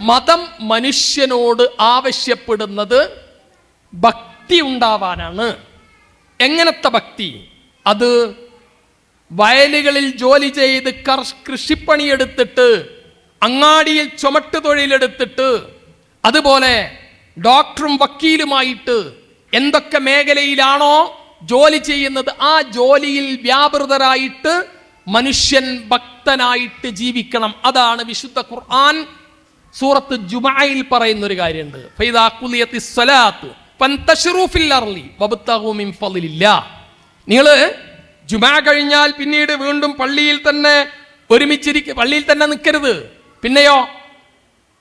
മതം മനുഷ്യനോട് ആവശ്യപ്പെടുന്നത് ഭക്തി ഉണ്ടാവാനാണ്. എങ്ങനത്തെ ഭക്തി? അത് വയലുകളിൽ ജോലി ചെയ്ത് കർഷ കൃഷിപ്പണിയെടുത്തിട്ട് അങ്ങാടിയിൽ ചുമട്ട് തൊഴിലെടുത്തിട്ട് അതുപോലെ ഡോക്ടറും വക്കീലുമായിട്ട് എന്തൊക്കെ മേഖലയിലാണോ ജോലി ചെയ്യുന്നത് ആ ജോലിയിൽ വ്യാപൃതരായിട്ട് മനുഷ്യൻ ഭക്തനായിട്ട് ജീവിക്കണം. അതാണ് വിശുദ്ധ ഖുർആൻ സൂറത്ത് ജുമായിൽ പറയുന്ന ഒരു കാര്യമുണ്ട് നിങ്ങൾ ജുമാ കഴിഞ്ഞാൽ പിന്നീട് വീണ്ടും പള്ളിയിൽ തന്നെ ഒരുമിച്ചിരിക്കും പള്ളിയിൽ തന്നെ നിൽക്കരുത് പിന്നെയോ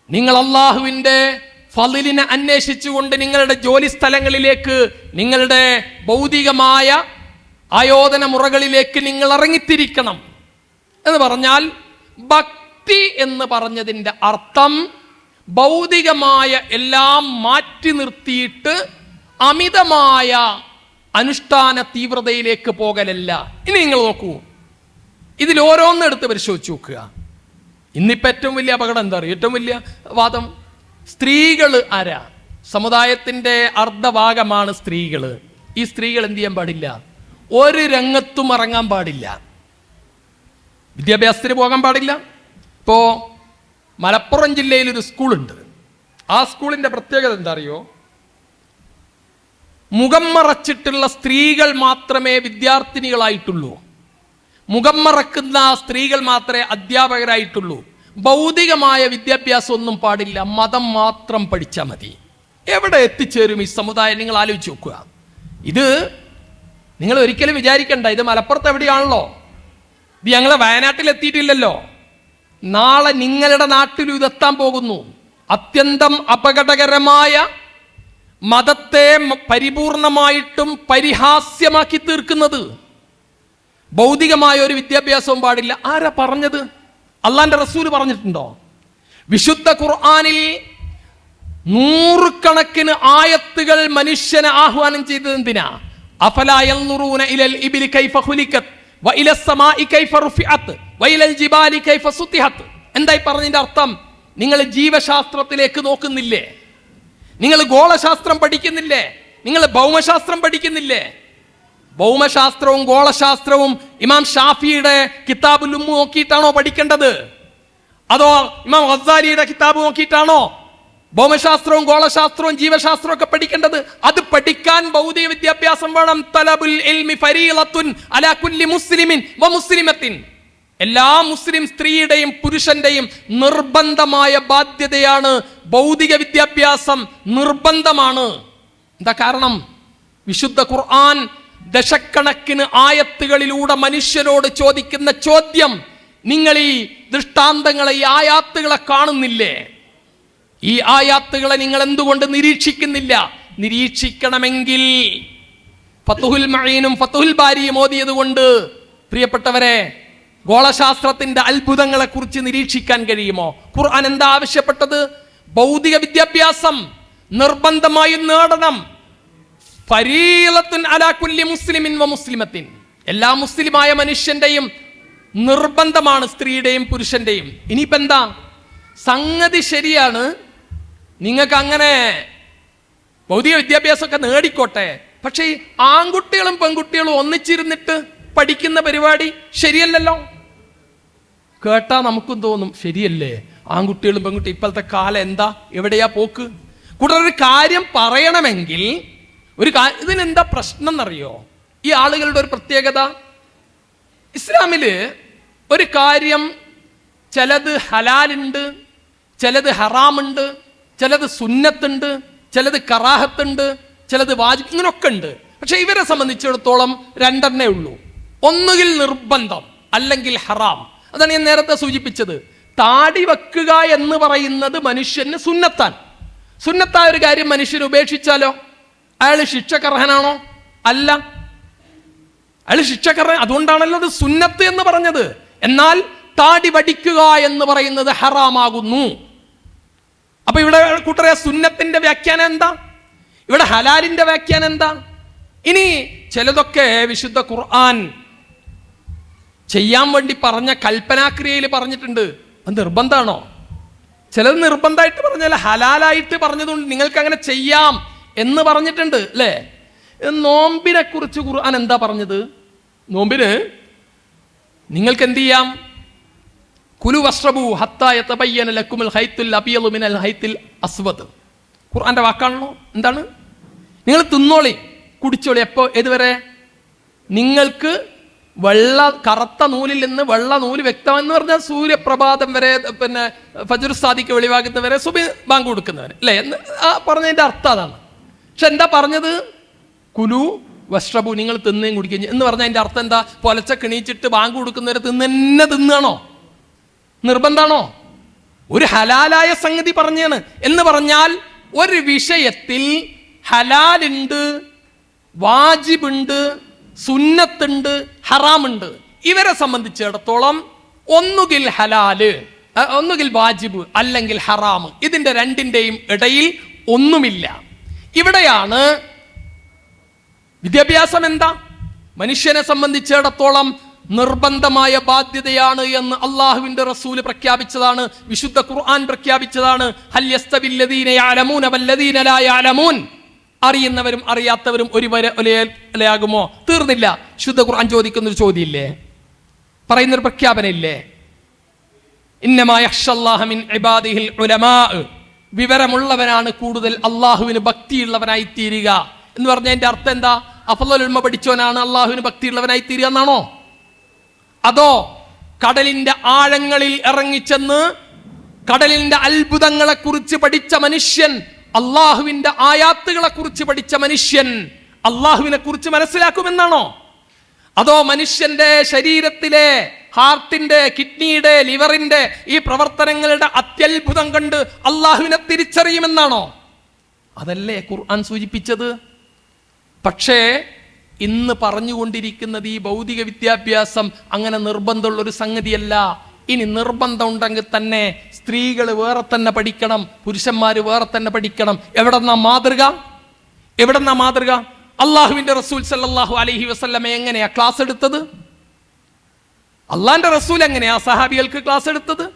നിങ്ങൾ അള്ളാഹുവിന്റെ ഫലിലിനെ അന്വേഷിച്ചുകൊണ്ട് നിങ്ങളുടെ ജോലി സ്ഥലങ്ങളിലേക്ക് നിങ്ങളുടെ ഭൗതികമായ ആയോധന മുറകളിലേക്ക് നിങ്ങൾ ഇറങ്ങിത്തിരിക്കണം എന്ന് പറഞ്ഞാൽ എന്ന് പറഞ്ഞതിന്റെ അർത്ഥം ഭൗതികമായ എല്ലാം മാറ്റി നിർത്തിയിട്ട് അമിതമായ അനുഷ്ഠാന തീവ്രതയിലേക്ക് പോകലല്ല. ഇനി നിങ്ങൾ നോക്കൂ. ഇതിൽ ഓരോന്നെടുത്ത് പരിശോധിച്ച് നോക്കുക. ഇന്നിപ്പോൾ ഏറ്റവും വലിയ അപകടം എന്താ പറയുക ഏറ്റവും വലിയ വാദം സ്ത്രീകൾ ആരാ? സമുദായത്തിന്റെ അർദ്ധഭാഗമാണ് സ്ത്രീകൾ. ഈ സ്ത്രീകൾ എന്ത് ചെയ്യാൻ പാടില്ല? ഒരു രംഗത്തും ഇറങ്ങാൻ പാടില്ല. വിദ്യാഭ്യാസത്തിന് പോകാൻ പാടില്ല. ഇപ്പോൾ മലപ്പുറം ജില്ലയിൽ ഒരു സ്കൂളുണ്ട്. ആ സ്കൂളിന്റെ പ്രത്യേകത എന്താ അറിയോ മുഖം മറച്ചിട്ടുള്ള സ്ത്രീകൾ മാത്രമേ വിദ്യാർത്ഥിനികളായിട്ടുള്ളൂ. മുഖം മറക്കുന്ന സ്ത്രീകൾ മാത്രമേ അധ്യാപകരായിട്ടുള്ളൂ. ഭൗതികമായ വിദ്യാഭ്യാസം ഒന്നും പാടില്ല. മതം മാത്രം പഠിച്ചാൽ മതി. എവിടെ എത്തിച്ചേരും ഈ സമുദായം? നിങ്ങൾ ആലോചിച്ച് നോക്കുക. ഇത് നിങ്ങൾ ഒരിക്കലും വിചാരിക്കണ്ട. ഇത് മലപ്പുറത്ത് എവിടെയാണല്ലോ? ഇത് ഞങ്ങൾ വയനാട്ടിൽ എത്തിയിട്ടില്ലല്ലോ നാളെ നിങ്ങളുടെ നാട്ടിലും ഇതെത്താൻ പോകുന്നു. അത്യന്തം അപകടകരമായ മതത്തെ പരിപൂർണമായിട്ടും പരിഹാസ്യമാക്കി തീർക്കുന്നത്. ഭൗതികമായ ഒരു വിദ്യാഭ്യാസവും പാടില്ല. ആരാ പറഞ്ഞത്? അള്ളാന്റെ റസൂൽ പറഞ്ഞിട്ടുണ്ടോ? വിശുദ്ധ ഖുർആാനിൽ നൂറുകണക്കിന് ആയത്തുകൾ മനുഷ്യനെ ആഹ്വാനം ചെയ്തത് എന്തിനാ? അഫലാ യൻളുറൂന ഇലൽ ഇബിലി കൈഫ ഖുലിഖത് എന്തായി പറഞ്ഞതിന്റെ അർത്ഥം? നിങ്ങൾ ജീവശാസ്ത്രത്തിലേക്ക് നോക്കുന്നില്ലേ? നിങ്ങൾ ഗോളശാസ്ത്രം പഠിക്കുന്നില്ലേ? നിങ്ങൾ ഭൗമശാസ്ത്രം പഠിക്കുന്നില്ലേ? ഭൗമശാസ്ത്രവും ഗോളശാസ്ത്രവും ഇമാം ഷാഫിയുടെ ഉമ്മു നോക്കിയിട്ടാണോ പഠിക്കേണ്ടത്? അതോ ഇമാം ഹസാലിയുടെ കിതാബ് നോക്കിയിട്ടാണോ? ഭൗമശാസ്ത്രവും ഗോളശാസ്ത്രവും ജീവശാസ്ത്രവും ഒക്കെ പഠിക്കേണ്ടത് അത് പഠിക്കാൻ ഭൗതിക വിദ്യാഭ്യാസം വേണം. തലബുൽ മുസ്ലിമിൻ വ മുസ്ലിമത്തിൻ. എല്ലാ മുസ്ലിം സ്ത്രീയുടെയും പുരുഷന്റെയും നിർബന്ധമായ ബാധ്യതയാണ് ഭൗതിക വിദ്യാഭ്യാസം നിർബന്ധമാണ്. എന്താ കാരണം? വിശുദ്ധ ഖുർആൻ ദശക്കണക്കിന് ആയത്തുകളിലൂടെ മനുഷ്യരോട് ചോദിക്കുന്ന ചോദ്യം നിങ്ങൾ ഈ ദൃഷ്ടാന്തങ്ങളെ ഈ ആയാത്തുകളെ കാണുന്നില്ലേ? ഈ ആയാത്തുകളെ നിങ്ങൾ എന്തുകൊണ്ട് നിരീക്ഷിക്കുന്നില്ല? നിരീക്ഷിക്കണമെങ്കിൽ ഫത്തുഹുൽ മഴീനും ഫത്തുഹുൽ ബാരിയും ഓതിയത് കൊണ്ട് പ്രിയപ്പെട്ടവരെ ഗോളശാസ്ത്രത്തിന്റെ അത്ഭുതങ്ങളെ കുറിച്ച് നിരീക്ഷിക്കാൻ കഴിയുമോ? ഖുർആൻ എന്താ ആവശ്യപ്പെട്ടത്? ഭൗതിക വിദ്യാഭ്യാസം നിർബന്ധമായും നേടണം. ഫരീലത്തുൻ അലാ കുല്ലി മുസ്ലിമിൻ വ മുസ്ലിമത്തിൻ. എല്ലാ മുസ്ലിമായ മനുഷ്യന്റെയും നിർബന്ധമാണ് സ്ത്രീയുടെയും പുരുഷന്റെയും. ഇനിയിപ്പെന്താ? സംഗതി ശരിയാണ് നിങ്ങൾക്ക് അങ്ങനെ ഭൗതിക വിദ്യാഭ്യാസമൊക്കെ നേടിക്കോട്ടെ? പക്ഷേ ഈ ആൺകുട്ടികളും പെൺകുട്ടികളും ഒന്നിച്ചിരുന്നിട്ട് പഠിക്കുന്ന പരിപാടി ശരിയല്ലല്ലോ? കേട്ടാ നമുക്കും തോന്നും ശരിയല്ലേ? ആൺകുട്ടികളും പെൺകുട്ടി ഇപ്പോഴത്തെ കാലം എന്താ? എവിടെയാ പോക്ക്? കൂടാതെ ഒരു കാര്യം പറയണമെങ്കിൽ ഒരു ഇതിനെന്താ പ്രശ്നം എന്നറിയോ ഈ ആളുകളുടെ ഒരു പ്രത്യേകത. ഇസ്ലാമിൽ ഒരു കാര്യം ചിലത് ഹലാലുണ്ട് ചിലത് ഹറാമുണ്ട് ചിലത് സുന്നത്തുണ്ട് ചിലത് കറാഹത്തുണ്ട് ചിലത് വാജി ഇങ്ങനൊക്കെ ഉണ്ട്. പക്ഷെ ഇവരെ സംബന്ധിച്ചിടത്തോളം രണ്ടെണ്ണേ ഉള്ളൂ. ഒന്നുകിൽ നിർബന്ധം അല്ലെങ്കിൽ ഹറാം. അതാണ് ഞാൻ നേരത്തെ സൂചിപ്പിച്ചത്. താടി വെക്കുക എന്ന് പറയുന്നത് മനുഷ്യന് സുന്നത്താൻ സുന്നത്തായ ഒരു കാര്യം മനുഷ്യൻ ഉപേക്ഷിച്ചാലോ? അയാൾ ശിക്ഷക്കർഹനാണോ? അല്ല. അയാൾ ശിക്ഷക്കർഹൻ അതുകൊണ്ടാണല്ലോ അത് സുന്നത്ത് എന്ന് പറഞ്ഞത്. എന്നാൽ താടി വടിക്കുക എന്ന് പറയുന്നത് ഹറാമാകുന്നു. അപ്പൊ ഇവിടെ കൂട്ടറിയ സുന്നത്തിന്റെ വ്യാഖ്യാനം എന്താ? ഇവിടെ ഹലാലിന്റെ വ്യാഖ്യാനം എന്താ? ഇനി ചിലതൊക്കെ വിശുദ്ധ ഖുർആൻ ചെയ്യാൻ വേണ്ടി പറഞ്ഞ കൽപ്പനാക്രിയയിൽ പറഞ്ഞിട്ടുണ്ട്. അത് നിർബന്ധമാണോ ചിലത് നിർബന്ധമായിട്ട് പറഞ്ഞാൽ ഹലാലായിട്ട് പറഞ്ഞതുകൊണ്ട് നിങ്ങൾക്ക് അങ്ങനെ ചെയ്യാം എന്ന് പറഞ്ഞിട്ടുണ്ട് അല്ലേ? നോമ്പിനെ കുറിച്ച് ഖുർആൻ എന്താ പറഞ്ഞത്? നോമ്പിന് നിങ്ങൾക്ക് എന്ത് ചെയ്യാം? കുലു അബിയലു മിനൽ അസ്വദ്. വാക്കാണല്ലോ. എന്താണ്? നിങ്ങൾ തിന്നോളി. കുടിച്ചോളി. എപ്പോ? ഏതുവരെ? നിങ്ങൾക്ക് വെള്ള കറുത്ത നൂലിൽ നിന്ന് വെള്ള നൂൽ വ്യക്തമെന്ന് പറഞ്ഞാൽ സൂര്യപ്രഭാതം വരെ പിന്നെ ഫജുർ സാദിക്ക് വെളിവാകുന്നവരെ സുബി ബാങ്ക് കൊടുക്കുന്നവരെ. അല്ലേ? എന്ന് ആ പറഞ്ഞതിന്റെ അർത്ഥം അതാണ്. പക്ഷെ എന്താ പറഞ്ഞത്? കുലു വസ്ത്രഭു നിങ്ങൾ തിന്നേം കുടിക്കുകയും എന്ന് പറഞ്ഞാൽ അതിന്റെ അർത്ഥം എന്താ? പൊലച്ച കിണീച്ചിട്ട് ബാങ്ക് കൊടുക്കുന്നവരെ തന്നെ തിന്നാണോ? നിർബന്ധാണോ? ഒരു ഹലാലായ സംഗതി പറഞ്ഞാണ്. എന്ന് പറഞ്ഞാൽ ഒരു വിഷയത്തിൽ ഹലാലുണ്ട് വാജിബുണ്ട് സുന്നത്തുണ്ട് ഹറാമുണ്ട്. ഇവരെ സംബന്ധിച്ചിടത്തോളം ഒന്നുകിൽ ഹലാൽ ഒന്നുകിൽ വാജിബ് അല്ലെങ്കിൽ ഹറാമ് ഇതിന്റെ രണ്ടിന്റെയും ഇടയിൽ ഒന്നുമില്ല. ഇവിടെയാണ് വിദ്യാഭ്യാസം എന്താ? മനുഷ്യനെ സംബന്ധിച്ചിടത്തോളം നിർബന്ധമായ ബാധ്യതയാണ് എന്ന് അള്ളാഹുവിന്റെ റസൂൽ പ്രഖ്യാപിച്ചതാണ് വിശുദ്ധ ഖുർആൻ പ്രഖ്യാപിച്ചതാണ്. അറിയുന്നവരും അറിയാത്തവരും ഒരു വരയാകുമോ തീർന്നില്ല. ശുദ്ധ ഖുർആൻ ചോദിക്കുന്ന ഒരു ചോദ്യമില്ലേ? പറയുന്നൊരു പ്രഖ്യാപനം ഇല്ലേ ഇന്നമായ മിൻ ഇബാദിഹിൽ ഉലമാ. വിവരമുള്ളവനാണ് കൂടുതൽ അള്ളാഹുവിന് ഭക്തിയുള്ളവനായി തീരുക എന്ന് പറഞ്ഞതിന്റെ അർത്ഥം എന്താ? അഫലുൽമ പഠിച്ചവനാണ് അള്ളാഹുവിന് ഭക്തിയുള്ളവനായി തീരുക എന്നാണോ? അതോ കടലിന്റെ ആഴങ്ങളിൽ ഇറങ്ങിച്ചെന്ന് കടലിന്റെ അത്ഭുതങ്ങളെ കുറിച്ച് പഠിച്ച മനുഷ്യൻ അള്ളാഹുവിന്റെ ആയാത്തുകളെ കുറിച്ച് പഠിച്ച മനുഷ്യൻ അള്ളാഹുവിനെ കുറിച്ച് മനസ്സിലാക്കുമെന്നാണോ? അതോ മനുഷ്യന്റെ ശരീരത്തിലെ ഹാർട്ടിന്റെ കിഡ്നിയുടെ ലിവറിന്റെ ഈ പ്രവർത്തനങ്ങളുടെ അത്യത്ഭുതം കണ്ട് അള്ളാഹുവിനെ തിരിച്ചറിയുമെന്നാണോ? അതല്ലേ ഖുർആൻ സൂചിപ്പിച്ചത്. പക്ഷേ ഇന്ന് പറഞ്ഞുകൊണ്ടിരിക്കുന്നത് ഈ ഭൗതിക വിദ്യാഭ്യാസം അങ്ങനെ നിർബന്ധമുള്ള ഒരു സംഗതിയല്ല. ഇനി നിർബന്ധം ഉണ്ടെങ്കിൽ തന്നെ സ്ത്രീകൾ വേറെ തന്നെ പഠിക്കണം പുരുഷന്മാർ വേറെ തന്നെ പഠിക്കണം. എവിടെന്നാ മാതൃക? എവിടെന്നാ മാതൃക? അള്ളാഹുവിന്റെ റസൂൽ സല്ലാഹു അലഹി വസല്ലമ എങ്ങനെയാ ക്ലാസ് എടുത്തത്? അള്ളാഹിന്റെ റസൂൽ എങ്ങനെയാ സഹാബികൾക്ക് ക്ലാസ് എടുത്തത്?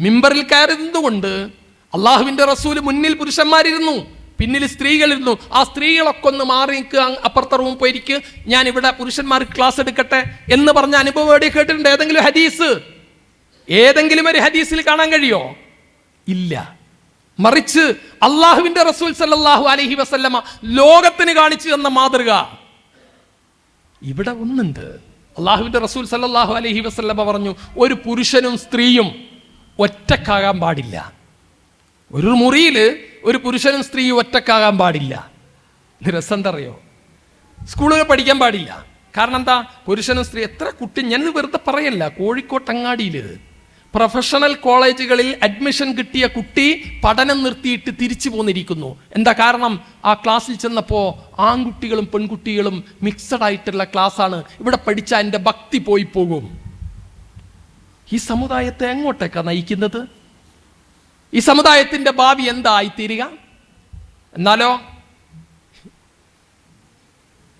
മിമ്പറിൽ കയറുന്നതുകൊണ്ട് അള്ളാഹുവിന്റെ റസൂൽ മുന്നിൽ പുരുഷന്മാരിരുന്നു. പിന്നിൽ സ്ത്രീകളിരുന്നു. ആ സ്ത്രീകളൊക്കെ ഒന്ന് മാറി നിൽക്കുക അപ്പുറത്തെ റൂം പോയിരിക്കുക ഞാൻ ഇവിടെ പുരുഷന്മാർക്ക് ക്ലാസ് എടുക്കട്ടെ എന്ന് പറഞ്ഞ അനുഭവം എവിടെ കേട്ടിട്ടുണ്ട്. ഏതെങ്കിലും ഹദീസ്? ഏതെങ്കിലും ഒരു ഹദീസിൽ കാണാൻ കഴിയോ? ഇല്ല. മറിച്ച് അള്ളാഹുവിന്റെ റസൂൽ സല്ലാഹു അലഹി വസല്ലമ ലോകത്തിന് കാണിച്ചു തന്ന മാതൃക. ഇവിടെ ഒന്നുണ്ട്. അള്ളാഹുവിന്റെ റസൂൽ സല്ലാഹു അലഹി വസല്ലമ പറഞ്ഞു ഒരു പുരുഷനും സ്ത്രീയും ഒറ്റക്കാകാൻ പാടില്ല. ഒരു മുറിയിൽ ഒരു പുരുഷനും സ്ത്രീയും ഒറ്റക്കാകാൻ പാടില്ല. രസം എന്താ അറിയോ സ്കൂളുകൾ പഠിക്കാൻ പാടില്ല. കാരണം എന്താ? പുരുഷനും സ്ത്രീ എത്ര കുട്ടി ഞാൻ വെറുതെ പറയല്ല. കോഴിക്കോട്ടങ്ങാടിയിൽ പ്രൊഫഷണൽ കോളേജുകളിൽ അഡ്മിഷൻ കിട്ടിയ കുട്ടി പഠനം നിർത്തിയിട്ട് തിരിച്ചു പോന്നിരിക്കുന്നു. എന്താ കാരണം? ആ ക്ലാസ്സിൽ ചെന്നപ്പോൾ ആൺകുട്ടികളും പെൺകുട്ടികളും മിക്സഡ് ആയിട്ടുള്ള ക്ലാസ്സാണ്. ഇവിടെ പഠിച്ച എന്റെ ഭക്തി പോയി പോകും. ഈ സമുദായത്തെ എങ്ങോട്ടേക്കാണ് നയിക്കുന്നത്? ഈ സമുദായത്തിന്റെ ഭാവി എന്തായി തീരുക എന്നാലോ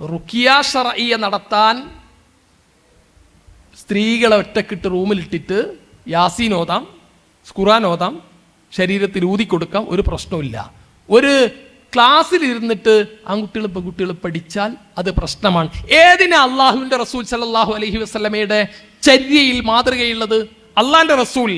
റുക്കിയ ഷറയ്യ നടത്താൻ സ്ത്രീകളെ ഒറ്റക്കിട്ട് റൂമിലിട്ടിട്ട് യാസീൻ ഓതാം ഖുറാൻ ഓതാം ശരീരത്തിൽ ഊതി കൊടുക്കാം ഒരു പ്രശ്നമില്ല ഒരു ക്ലാസ്സിൽ ഇരുന്നിട്ട് ആൺകുട്ടികൾ പെൺകുട്ടികൾ പഠിച്ചാൽ അത് പ്രശ്നമാണ്. ഏതിനാ അള്ളാഹുവിന്റെ റസൂൽ സല്ലല്ലാഹു അലഹി വസ്ലമയുടെ ചര്യയിൽ മാതൃകയുള്ളത്? അള്ളാഹിന്റെ റസൂൽ.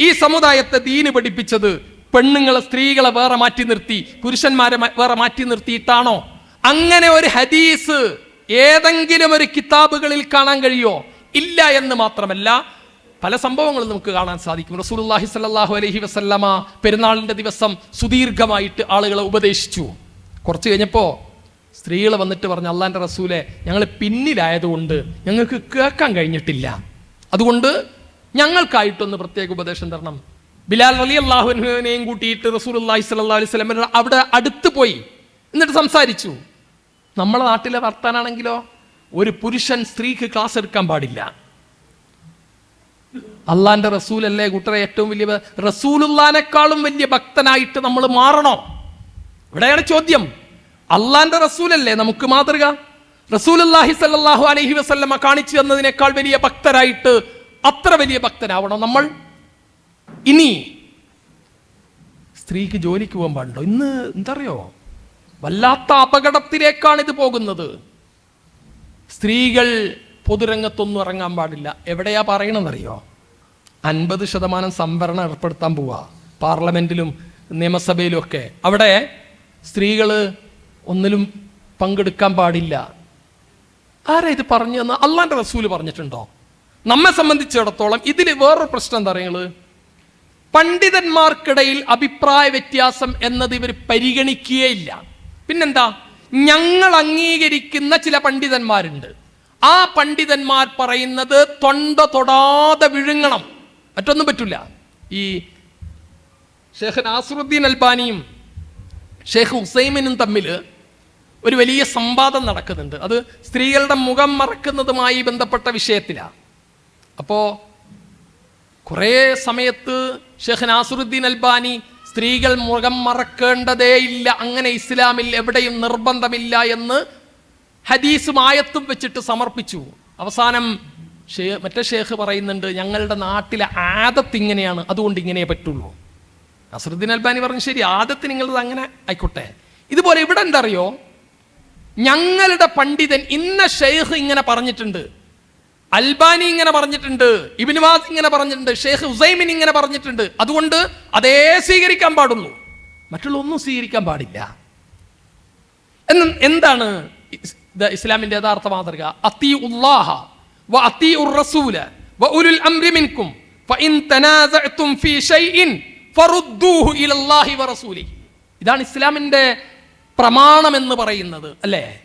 ഈ സമുദായത്തെ ദീന് പഠിപ്പിച്ചത് പെണ്ണുങ്ങളെ സ്ത്രീകളെ വേറെ മാറ്റി നിർത്തി പുരുഷന്മാരെ വേറെ മാറ്റി നിർത്തിയിട്ടാണോ? അങ്ങനെ ഒരു ഹദീസ് ഏതെങ്കിലും ഒരു കിതാബുകളിൽ കാണാൻ കഴിയോ? ഇല്ല എന്ന് മാത്രമല്ല പല സംഭവങ്ങളും നമുക്ക് കാണാൻ സാധിക്കും. റസൂലുള്ളാഹി സ്വല്ലല്ലാഹു അലൈഹി വസല്ലമ പെരുന്നാളിന്റെ ദിവസം സുദീർഘമായിട്ട് ആളുകളെ ഉപദേശിച്ചു. കുറച്ച് കഴിഞ്ഞപ്പോൾ സ്ത്രീകൾ വന്നിട്ട് പറഞ്ഞു അള്ളാന്റെ റസൂലെ ഞങ്ങൾ പിന്നിലായതുകൊണ്ട് ഞങ്ങൾക്ക് കേൾക്കാൻ കഴിഞ്ഞിട്ടില്ല. അതുകൊണ്ട് ഞങ്ങൾക്കായിട്ടൊന്ന് പ്രത്യേക ഉപദേശം തരണം. ബിലാൽ അലി അള്ളാഹുവിനെയും കൂട്ടിയിട്ട് റസൂൽ അള്ളാഹി സ്വല്ലാ അലൈഹി സ്വലം അവിടെ അടുത്ത് പോയി. എന്നിട്ട് സംസാരിച്ചു. നമ്മളെ നാട്ടിലെ വർത്താനാണെങ്കിലോ? ഒരു പുരുഷൻ സ്ത്രീക്ക് ക്ലാസ് എടുക്കാൻ പാടില്ല. അള്ളാന്റെ റസൂലല്ലേ കൂട്ടരെ ഏറ്റവും വലിയ റസൂലുള്ളാനേക്കാളും വലിയ ഭക്തനായിട്ട് നമ്മൾ മാറണോ? ഇവിടെയാണ് ചോദ്യം. അള്ളാന്റെ റസൂലല്ലേ നമുക്ക് മാതൃക? റസൂലുള്ളാഹി സല്ലാഹു അലഹി വസ്ല്ല കാണിച്ചു തന്നതിനേക്കാൾ വലിയ ഭക്തരായിട്ട് അത്ര വലിയ ഭക്തനാവണം നമ്മൾ. ഇനി സ്ത്രീക്ക് ജോലിക്ക് പോകാൻ പാടുണ്ടോ? ഇന്ന് എന്തറിയോ? വല്ലാത്ത അപകടത്തിലേക്കാണ് ഇത് പോകുന്നത്. സ്ത്രീകൾ പൊതുരംഗത്തൊന്നും ഇറങ്ങാൻ പാടില്ല. എവിടെയാ പറയണമെന്നറിയോ അൻപത് ശതമാനം സംവരണം ഏർപ്പെടുത്താൻ പോവാ. പാർലമെന്റിലും നിയമസഭയിലും ഒക്കെ. അവിടെ സ്ത്രീകൾ ഒന്നിലും പങ്കെടുക്കാൻ പാടില്ല. ആരാ ഇത് പറഞ്ഞു എന്ന് അള്ളാന്റെ റസൂൽ പറഞ്ഞിട്ടുണ്ടോ? നമ്മെ സംബന്ധിച്ചിടത്തോളം ഇതിൽ വേറൊരു പ്രശ്നം എന്താ പറയുന്നത് പണ്ഡിതന്മാർക്കിടയിൽ അഭിപ്രായ വ്യത്യാസം എന്നത് ഇവർ പരിഗണിക്കുകയില്ല. പിന്നെന്താ? ഞങ്ങൾ അംഗീകരിക്കുന്ന ചില പണ്ഡിതന്മാരുണ്ട്. ആ പണ്ഡിതന്മാർ പറയുന്നത് തൊണ്ട തൊടാതെ വിഴുങ്ങണം. മറ്റൊന്നും പറ്റില്ല ഈ ഷേഖ് നാസറുദ്ദീൻ അൽബാനിയും ഷേഖ് ഹുസൈമിനും തമ്മിൽ ഒരു വലിയ സംവാദം നടക്കുന്നുണ്ട്. അത് സ്ത്രീകളുടെ മുഖം മറക്കുന്നതുമായി ബന്ധപ്പെട്ട വിഷയത്തിലാണ് അപ്പോൾ കുറേ സമയത്ത് ഷെഹ് നാസുറുദ്ദീൻ അൽബാനി സ്ത്രീകൾ മുഖം മറക്കേണ്ടതേയില്ല അങ്ങനെ ഇസ്ലാമിൽ എവിടെയും നിർബന്ധമില്ല എന്ന് ഹദീസും ആയത്തും വെച്ചിട്ട് സമർപ്പിച്ചു. അവസാനം ഷേ മറ്റേ ഷേഖ് പറയുന്നുണ്ട് ഞങ്ങളുടെ നാട്ടിലെ ആദത്ത് ഇങ്ങനെയാണ് അതുകൊണ്ട് ഇങ്ങനെ പറ്റുള്ളൂ. നസറുദ്ദീൻ അൽബാനി പറഞ്ഞു ശരി ആദത്ത് നിങ്ങളത് അങ്ങനെ ആയിക്കോട്ടെ. ഇതുപോലെ ഇവിടെ എന്തറിയോ ഞങ്ങളുടെ പണ്ഡിതൻ ഇന്ന ഷെയ്ഖ് ഇങ്ങനെ പറഞ്ഞിട്ടുണ്ട് അൽബാനി ഇങ്ങനെ പറഞ്ഞിട്ടുണ്ട് ഇബിനുവാസ് ഇങ്ങനെ പറഞ്ഞിട്ടുണ്ട് ഷെയ്ഖ് ഹുസൈമിൻ ഇങ്ങനെ പറഞ്ഞിട്ടുണ്ട്. അതുകൊണ്ട് അതേ സ്വീകരിക്കാൻ പാടുള്ളൂ. മറ്റുള്ള ഒന്നും സ്വീകരിക്കാൻ പാടില്ല. എന്ന് എന്താണ് ഇസ്- ഇസ്ലാമിന്റെ യഥാർത്ഥ മാതൃക? അത്തി ഉള്ളാഹ വ അത്തി ഉർ റസൂല വ ഉലുൽ അംരി മിൻകും ഫഇൻ തനാസഅതും ഫീ ഷൈഇൻ ഫറുദ്ദൂഹു ഇലല്ലാഹി വ റസൂലി. ഇതാണ് ഇസ്ലാമിന്റെ പ്രമാണം എന്ന് പറയുന്നത് അല്ലേ?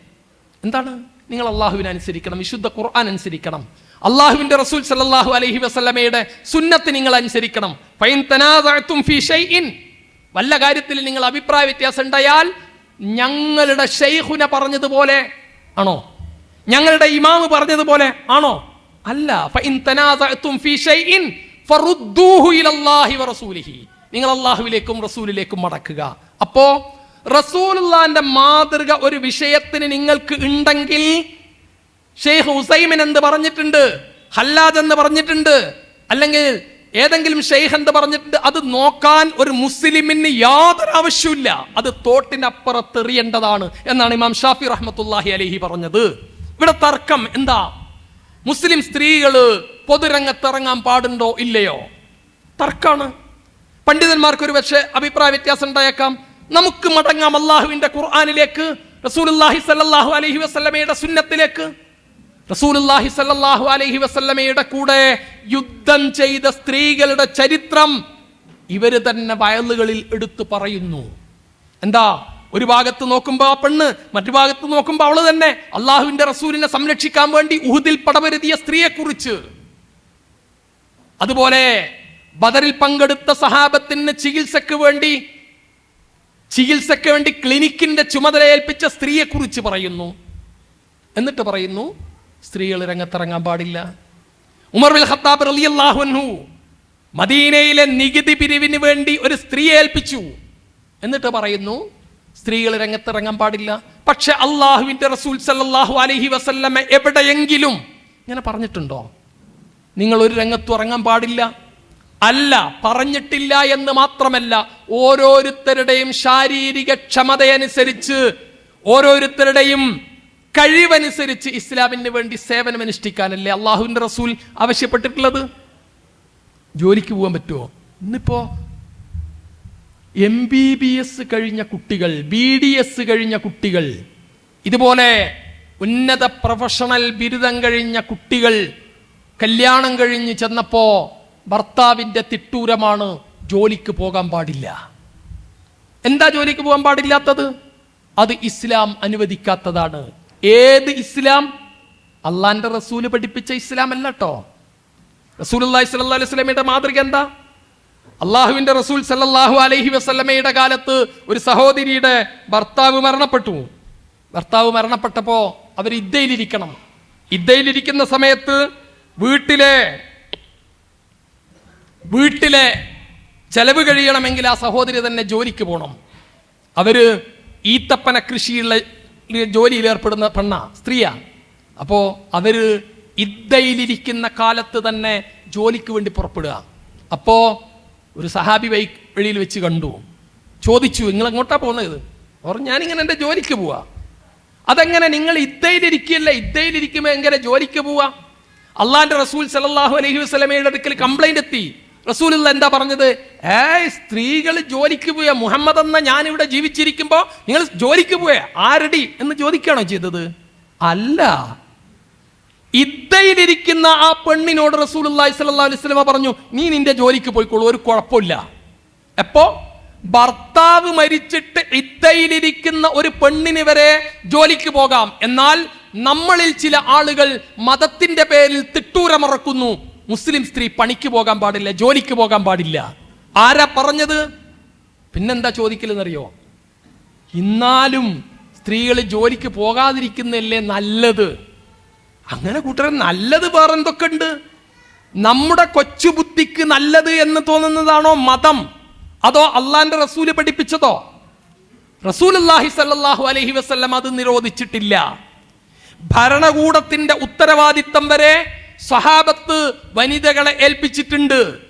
എന്താണ്? നിങ്ങൾ അള്ളാഹുവിനെ അനുസരിക്കണം വിശുദ്ധ ഖുർആൻ അനുസരിക്കണം. അള്ളാഹുവിന്റെ റസൂൽ സല്ലാഹു അലഹി വസ്ലമയുടെ സുന്നത്ത് നിങ്ങൾ അനുസരിക്കണം. ഫൈൻ ഫീ വല്ല കാര്യത്തിൽ നിങ്ങൾ അഭിപ്രായ വ്യത്യാസം ഉണ്ടായാൽ ഞങ്ങളുടെ ഷെയ്ഖുന പറഞ്ഞതുപോലെ ആണോ? ഞങ്ങളുടെ ഇമാമ് പറഞ്ഞതുപോലെ ആണോ? അല്ല. ഫൈൻ ഫീ ഫറുദ്ദൂഹു ഇലല്ലാഹി വറസൂലിഹി. നിങ്ങൾ അള്ളാഹുവിലേക്കും റസൂലിലേക്കും മടക്കുക. അപ്പോ റസൂലുള്ളാന്റെ മാതൃക ഒരു വിഷയത്തിന് നിങ്ങൾക്ക് ഉണ്ടെങ്കിൽ ഷെയ്ഖ് ഹുസൈമിൻ എന്ത് പറഞ്ഞിട്ടുണ്ട്? ഹല്ലാദ് എന്ന് പറഞ്ഞിട്ടുണ്ട്. അല്ലെങ്കിൽ ഏതെങ്കിലും ഷെയ്ഖ് എന്ത് പറഞ്ഞിട്ടുണ്ട്? അത് നോക്കാൻ ഒരു മുസ്ലിമിന് യാതൊരു ആവശ്യമില്ല അത് തോട്ടിനപ്പുറത്ത് എറിയേണ്ടതാണ് എന്നാണ് ഇമാം ഷാഫി റഹ്മത്തുല്ലാഹി അലഹി പറഞ്ഞത്. ഇവിടെ തർക്കം എന്താ? മുസ്ലിം സ്ത്രീകൾ പൊതുരംഗത്തിറങ്ങാൻ പാടുണ്ടോ? ഇല്ലയോ? തർക്കാണ്. പണ്ഡിതന്മാർക്ക് ഒരു പക്ഷേ അഭിപ്രായ വ്യത്യാസം ഉണ്ടായേക്കാം. നമുക്ക് മടങ്ങാം അള്ളാഹുവിന്റെ ഖുർആാനിലേക്ക് റസൂലുല്ലാഹി സല്ലാഹു അലഹി വസ്ലമയുടെ സുന്നത്തിലേക്ക്. റസൂലുല്ലാഹി സല്ലാഹു അലഹി വസല്ലമയുടെ കൂടെ യുദ്ധം ചെയ്ത സ്ത്രീകളുടെ ചരിത്രം ഇവർ തന്നെ വയലുകളിൽ എടുത്തു പറയുന്നു. എന്താ? ഒരു ഭാഗത്ത് നോക്കുമ്പോൾ ആ പെണ്ണ് മറ്റു ഭാഗത്ത് നോക്കുമ്പോൾ അവൾ തന്നെ അള്ളാഹുവിന്റെ റസൂലിനെ സംരക്ഷിക്കാൻ വേണ്ടി ഉഹുദിൽ പടവരുതിയ സ്ത്രീയെ കുറിച്ച് അതുപോലെ ബദറിൽ പങ്കെടുത്ത സഹാബത്തിന് ചികിത്സക്ക് വേണ്ടി ചികിത്സക്ക് വേണ്ടി ക്ലിനിക്കിന്റെ ചുമതല ഏൽപ്പിച്ച സ്ത്രീയെക്കുറിച്ച് പറയുന്നു. എന്നിട്ട് പറയുന്നു സ്ത്രീകൾ രംഗത്തിറങ്ങാൻ പാടില്ല. ഉമർ ബിൽ ഖത്താബ് റളിയല്ലാഹു അൻഹു മദീനയിലെ നികുതി പിരിവിന് വേണ്ടി ഒരു സ്ത്രീയെ ഏൽപ്പിച്ചു. എന്നിട്ട് പറയുന്നു സ്ത്രീകൾ രംഗത്തിറങ്ങാൻ പാടില്ല. പക്ഷെ അള്ളാഹുവിന്റെ റസൂൽ സല്ലാഹു അലഹി വസല്ലമ്മ എവിടെയെങ്കിലും ഇങ്ങനെ പറഞ്ഞിട്ടുണ്ടോ? നിങ്ങൾ ഒരു രംഗത്തും ഇറങ്ങാൻ പാടില്ല. അല്ല പറഞ്ഞിട്ടില്ല എന്ന് മാത്രമല്ല ഓരോരുത്തരുടെയും ശാരീരിക ക്ഷമതയനുസരിച്ച് ഓരോരുത്തരുടെയും കഴിവനുസരിച്ച് ഇസ്ലാമിന് വേണ്ടി സേവനം അനുഷ്ഠിക്കാനല്ലേ അള്ളാഹുവിന്റെ റസൂൽ ആവശ്യപ്പെട്ടിട്ടുള്ളത്? ജോലിക്ക് പോകാൻ പറ്റുമോ? ഇന്നിപ്പോ എം ബി ബി എസ് കഴിഞ്ഞ കുട്ടികൾ ബി ഡി എസ് കഴിഞ്ഞ കുട്ടികൾ ഇതുപോലെ ഉന്നത പ്രൊഫഷണൽ ബിരുദം കഴിഞ്ഞ കുട്ടികൾ കല്യാണം കഴിഞ്ഞ് ചെന്നപ്പോ ഭർത്താവിന്റെ തിട്ടൂരമാണ് ജോലിക്ക് പോകാൻ പാടില്ല. എന്താ ജോലിക്ക് പോകാൻ പാടില്ലാത്തത്? അത് ഇസ്ലാം അനുവദിക്കാത്തതാണ്. ഏത് ഇസ്ലാം? അള്ളാന്റെ റസൂൽ പഠിപ്പിച്ച ഇസ്ലാം അല്ല കേട്ടോ റസൂൽ അലൈഹി വസല്ലമയുടെ മാതൃക എന്താ? അള്ളാഹുവിന്റെ റസൂൽ സല്ലാഹു അലൈഹി വസ്ലമയുടെ കാലത്ത് ഒരു സഹോദരിയുടെ ഭർത്താവ് മരണപ്പെട്ടു. ഭർത്താവ് മരണപ്പെട്ടപ്പോ അവർ ഇദ്ദയിലിരിക്കണം ഇദ്ദയിലിരിക്കുന്ന സമയത്ത് വീട്ടിലെ വീട്ടിലെ ചെലവ് കഴിയണമെങ്കിൽ ആ സഹോദരി തന്നെ ജോലിക്ക് പോകണം അവർ ഈത്തപ്പന കൃഷിയുള്ള ജോലിയിൽ ഏർപ്പെടുന്ന പെണ്ണ സ്ത്രീയാ. അപ്പോൾ അവർ ഇദ്ദയിലിരിക്കുന്ന കാലത്ത് തന്നെ ജോലിക്ക് വേണ്ടി പുറപ്പെടുക. അപ്പോൾ ഒരു സഹാബി വൈ വഴിയിൽ വെച്ച് കണ്ടു. ചോദിച്ചു നിങ്ങൾ എങ്ങോട്ടാ പോകുന്നത് അവർ ഞാനിങ്ങനെ എന്റെ ജോലിക്ക് പോവാ. അതെങ്ങനെ നിങ്ങൾ ഇദ്ദയിലിരിക്കില്ല ഇദ്ദയിലിരിക്കുമ്പോൾ എങ്ങനെ ജോലിക്ക് പോവാ? അള്ളാന്റെ റസൂൽ സലല്ലാഹു അലഹി വസ്ലമയുടെ അടുക്കൽ കംപ്ലൈന്റ് എത്തി. റസൂൽ എന്താ പറഞ്ഞത്? ഏ സ്ത്രീകൾ ജോലിക്ക് പോയ മുഹമ്മദ് എന്ന ഞാനിവിടെ ജീവിച്ചിരിക്കുമ്പോൾ നിങ്ങൾ ജോലിക്ക് പോയ ആരടി എന്ന് ചോദിക്കുകയാണോ ചെയ്തത്? അല്ല. ഇദ്ദയിലിരിക്കുന്ന ആ പെണ്ണിനോട് റസൂൽ അലൈഹി സ്വലമ പറഞ്ഞു നീ നിന്റെ ജോലിക്ക് പോയിക്കോളൂ ഒരു കുഴപ്പമില്ല. എപ്പോ? ഭർത്താവ് മരിച്ചിട്ട് ഇദ്ദയിലിരിക്കുന്ന ഒരു പെണ്ണിന് വരെ ജോലിക്ക് പോകാം. എന്നാൽ നമ്മളിൽ ചില ആളുകൾ മതത്തിന്റെ പേരിൽ തിട്ടൂരമറക്കുന്നു. മുസ്ലിം സ്ത്രീ പണിക്ക് പോകാൻ പാടില്ല ജോലിക്ക് പോകാൻ പാടില്ല. ആരാ പറഞ്ഞത്? പിന്നെന്താ ചോദിക്കലെന്നറിയോ? ഇന്നാലും സ്ത്രീകൾ ജോലിക്ക് പോകാതിരിക്കുന്നല്ലേ നല്ലത്? അങ്ങനെ കൂട്ടരെ നല്ലത് വേറെ എന്തൊക്കെ ഉണ്ട്? നമ്മുടെ കൊച്ചു ബുദ്ധിക്ക് നല്ലത് എന്ന് തോന്നുന്നതാണോ മതം? അതോ അള്ളാന്റെ റസൂൽ പഠിപ്പിച്ചതോ? റസൂൽ അള്ളാഹി സല്ലാഹു അലഹി വസ്ല്ലം അത് നിരോധിച്ചിട്ടില്ല. ഭരണകൂടത്തിന്റെ ഉത്തരവാദിത്തം വരെ സഹാബത്ത് വനിതകളെ ഏൽപ്പിച്ചിട്ടുണ്ട്.